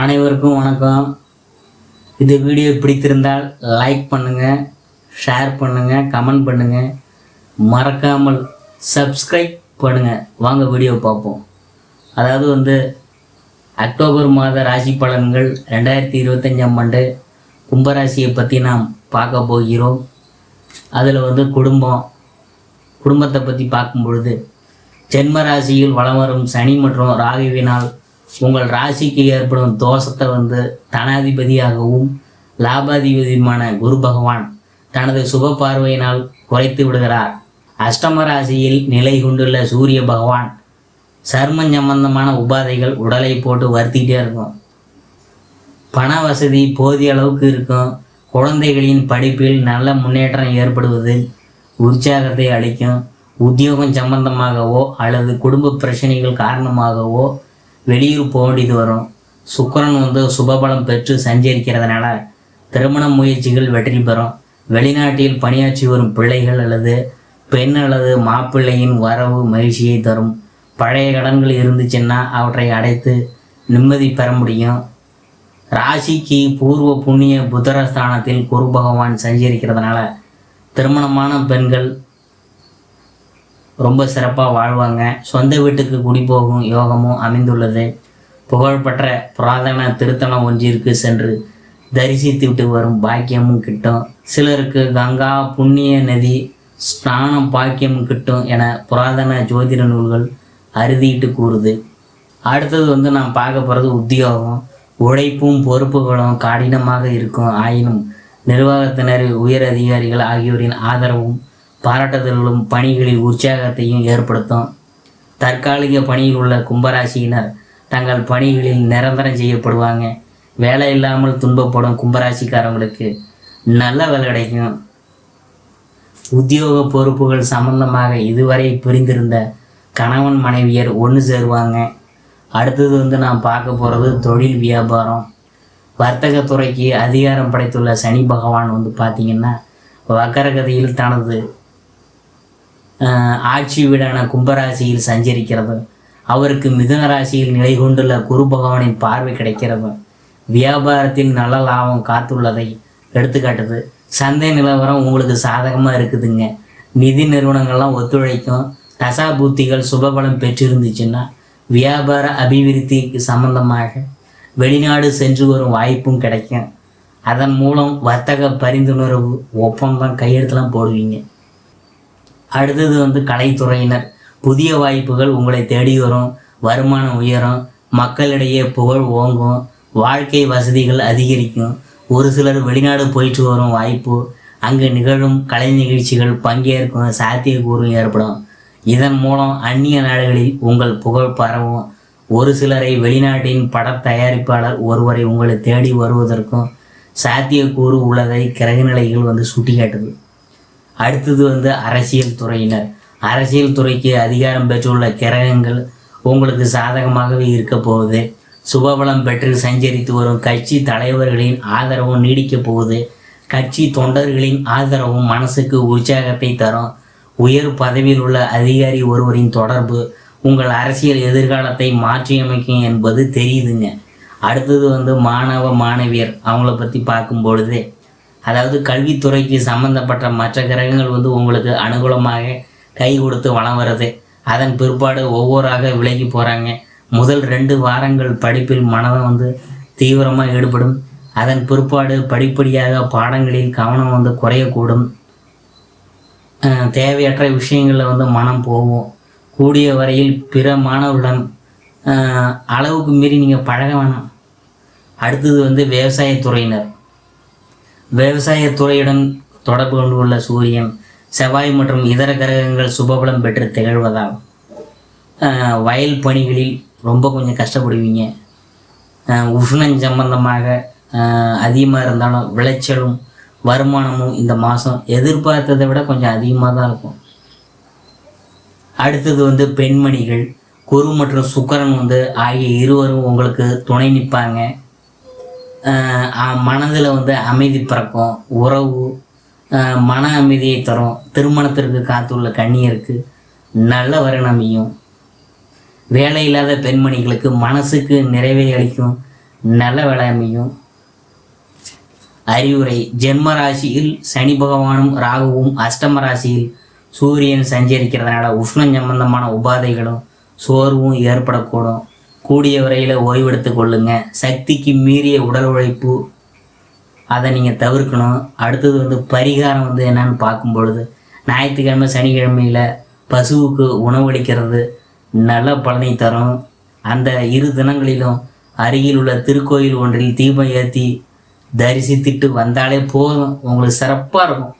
அனைவருக்கும் வணக்கம். இந்த வீடியோ பிடித்திருந்தால் லைக் பண்ணுங்கள் ஷேர் பண்ணுங்கள் கமெண்ட் பண்ணுங்கள் மறக்காமல் சப்ஸ்கிரைப் பண்ணுங்கள் வாங்க வீடியோ பார்ப்போம். அதாவது வந்து அக்டோபர் மாத ராசி பலன்கள் ரெண்டாயிரத்தி இருபத்தஞ்சாம் ஆண்டு கும்பராசியை பற்றி நாம் பார்க்க போகிறோம். அதில் வந்து குடும்பம் குடும்பத்தை பற்றி பார்க்கும் பொழுது ஜென்ம ராசியில் வலம் வரும் சனி மற்றும் ராகுவினால் உங்கள் ராசிக்கு ஏற்படும் தோஷத்தை வந்து தனாதிபதியாகவும் லாபாதிபதியுமான குரு பகவான் தனது சுப பார்வையினால் குறைத்து விடுகிறார். அஷ்டம ராசியில் நிலை கொண்டுள்ள சூரிய பகவான் சர்மம் சம்பந்தமான உபாதைகள் உடலை போட்டு வருத்திக்கிட்டே இருக்கும். பண வசதி போதிய அளவுக்கு இருக்கும். குழந்தைகளின் படிப்பில் நல்ல முன்னேற்றம் ஏற்படுவது உற்சாகத்தை அளிக்கும். உத்தியோகம் சம்பந்தமாகவோ அல்லது குடும்ப பிரச்சனைகள் காரணமாகவோ வெளியூர் போக வேண்டியது வரும். சுக்கரன் வந்து சுபபலம் பெற்று சஞ்சரிக்கிறதுனால திருமண முயற்சிகள் வெற்றி பெறும். வெளிநாட்டில் பணியாற்றி வரும் பிள்ளைகள் அல்லது பெண் அல்லது மாப்பிள்ளையின் வரவு மகிழ்ச்சியை தரும். பழைய கடன்கள் இருந்துச்சுன்னா அவற்றை அடைத்து நிம்மதி பெற முடியும். ராசிக்கு பூர்வ புண்ணிய புத்தரஸ்தானத்தில் குரு பகவான் சஞ்சரிக்கிறதுனால திருமணமான பெண்கள் ரொம்ப சிறப்பாக வாழ்வாங்க. சொந்த வீட்டுக்கு குடிபோகும் யோகமும் அமைந்துள்ளது. புகழ்பெற்ற புராதன திருத்தலம் ஒன்றிற்கு சென்று தரிசித்து விட்டு வரும் பாக்கியமும் கிட்டும். சிலருக்கு கங்கா புண்ணிய நதி ஸ்நானம் பாக்கியமும் கிட்டும் என புராதன ஜோதிட நூல்கள் அறுதிட்டு கூறுது. அடுத்தது வந்து நான் பார்க்க போகிறது உத்தியோகம். உழைப்பும் பொறுப்புகளும் கடினமாக இருக்கும். ஆயினும் நிர்வாகத்தினர் உயர் அதிகாரிகள் ஆகியோரின் ஆதரவும் பாராட்டுதல்களும் பணிகளில் உற்சாகத்தையும் ஏற்படுத்தும். தற்காலிக பணியில் உள்ள கும்பராசியினர் தங்கள் பணிகளில் நிரந்தரம் செய்யப்படுவாங்க. வேலை இல்லாமல் துன்பப்படும் கும்பராசிக்காரங்களுக்கு நல்ல வேலை கிடைக்கும். உத்தியோக பொறுப்புகள் சம்பந்தமாக இதுவரை பிரிந்திருந்த கணவன் மனைவியர் ஒன்று சேருவாங்க. அடுத்தது வந்து நான் பார்க்க போகிறது தொழில் வியாபாரம். வர்த்தகத்துறைக்கு அதிகாரம் படைத்துள்ள சனி பகவான் வந்து பார்த்திங்கன்னா வக்கரகதியில் தனது ஆட்சி வீடான கும்பராசியில் சஞ்சரிக்கிறது. அவருக்கு மிதுன ராசியில் நிலை கொண்டுள்ள குரு பகவானின் பார்வை கிடைக்கிறது. வியாபாரத்தில் நல்ல லாபம் காத்துள்ளதை எடுத்துக்காட்டுது. சந்தை நிலவரம் உங்களுக்கு சாதகமாக இருக்குதுங்க. நிதி நிறுவனங்கள்லாம் ஒத்துழைக்கும். தசா சுபபலம் பெற்றிருந்துச்சுன்னா வியாபார அபிவிருத்திக்கு சம்பந்தமாக வெளிநாடு சென்று வரும் வாய்ப்பும் கிடைக்கும். அதன் மூலம் வர்த்தக பரிந்துணர்வு ஒப்பந்தம் கையெழுத்துலாம் போடுவீங்க. அடுத்தது வந்து கலைத்துறையினர். புதிய வாய்ப்புகள் உங்களை தேடி வரும். வருமானம் உயரும். மக்களிடையே புகழ் ஓங்கும். வாழ்க்கை வசதிகள் அதிகரிக்கும். ஒரு சிலர் வெளிநாடு போயிட்டு வரும் வாய்ப்பு. அங்கு நிகழும் கலை நிகழ்ச்சிகள் பங்கேற்கும் சாத்தியக்கூறும் ஏற்படும். இதன் மூலம் அந்நிய நாடுகளில் உங்கள் புகழ் பரவும். ஒரு சிலரை வெளிநாட்டின் பட தயாரிப்பாளர் ஒருவரை உங்களை தேடி வருவதற்கும் சாத்தியக்கூறு உள்ளதை கிரகநிலைகள் வந்து சுட்டிக்காட்டுது. அடுத்தது வந்து அரசியல் துறையினர். அரசியல் துறைக்கு அதிகாரம் பெற்றுள்ள கிரகங்கள் உங்களுக்கு சாதகமாகவே இருக்க போகுது. சுபபலம் பெற்று சஞ்சரித்து வரும் கட்சி தலைவர்களின் ஆதரவும் நீடிக்கப் போகுது. கட்சி தொண்டர்களின் ஆதரவும் மனசுக்கு உற்சாகத்தை தரும். உயர் பதவியில் உள்ள அதிகாரி ஒருவரின் தொடர்பு உங்கள் அரசியல் எதிர்காலத்தை மாற்றியமைக்கும் என்பது தெரியுதுங்க. அடுத்தது வந்து மாணவ மாணவியர் அவங்கள பற்றி பார்க்கும் பொழுது அதாவது கல்வித்துறைக்கு சம்பந்தப்பட்ட மற்ற கிரகங்கள் வந்து உங்களுக்கு அனுகூலமாக கை கொடுத்து வளம் வருது. அதன் பிற்பாடு ஒவ்வொருவராக விலகி போகிறாங்க முதல் ரெண்டு வாரங்கள் படிப்பில் மனதம் வந்து தீவிரமாக ஈடுபடும். அதன் பிற்பாடு படிப்படியாக பாடங்களில் கவனம் வந்து குறையக்கூடும். தேவையற்ற விஷயங்களில் வந்து மனம் போகும். கூடிய வரையில் பிற மாணவர்களிடம் அளவுக்கு மீறி நீங்கள் பழக வேணாம். அடுத்தது வந்து விவசாயத்துறையினர். விவசாயத்துறையுடன் தொடர்பு கொண்டுள்ள சூரியன் செவ்வாய் மற்றும் இதர கிரகங்கள் சுபபலம் பெற்று திகழ்வதால் வயல் பணிகளில் ரொம்ப கொஞ்சம் கஷ்டப்படுவீங்க. உஷ்ணம் சம்பந்தமாக அதிகமாக இருந்தாலும் விளைச்சலும் வருமானமும் இந்த மாதம் எதிர்பார்த்ததை விட கொஞ்சம் அதிகமாக தான் இருக்கும். அடுத்தது வந்து பெண்மணிகள் குரு மற்றும் சுக்கரன் வந்து ஆகிய இருவரும் உங்களுக்கு துணை நிற்பாங்க. மனதில் வந்து அமைதி பிறக்கும். உறவு மன அமைதியை தரும். திருமணத்திற்கு காத்துள்ள கண்ணியருக்கு நல்ல வருணமையும் வேலை இல்லாத பெண்மணிகளுக்கு மனசுக்கு நிறைவை அளிக்கும். நல்ல வேலை அமையும் அறிவுரை ஜென்ம ராசியில் சனி பகவானும் ராகுவும் அஷ்டம ராசியில் சூரியன் சஞ்சரிக்கிறதுனால உஷ்ணம் சம்பந்தமான உபாதைகளும் சோர்வும் ஏற்படக்கூடும். கூடிய வரையில் ஓய்வெடுத்து கொள்ளுங்க. சக்திக்கு மீறிய உடல் உழைப்பு அதை நீங்கள் தவிர்க்கணும். அடுத்தது வந்து பரிகாரம் வந்து என்னன்னு பார்க்கும் பொழுது ஞாயிற்றுக்கிழமை சனிக்கிழமையில் பசுவுக்கு உணவளிக்கிறது நல்ல பலனை தரும். அந்த இரு தினங்களிலும் அருகில் உள்ள திருக்கோயில் ஒன்றில் தீபம் ஏற்றி தரிசித்துட்டு வந்தாலே போதும். உங்களுக்கு சிறப்பாக இருக்கும்.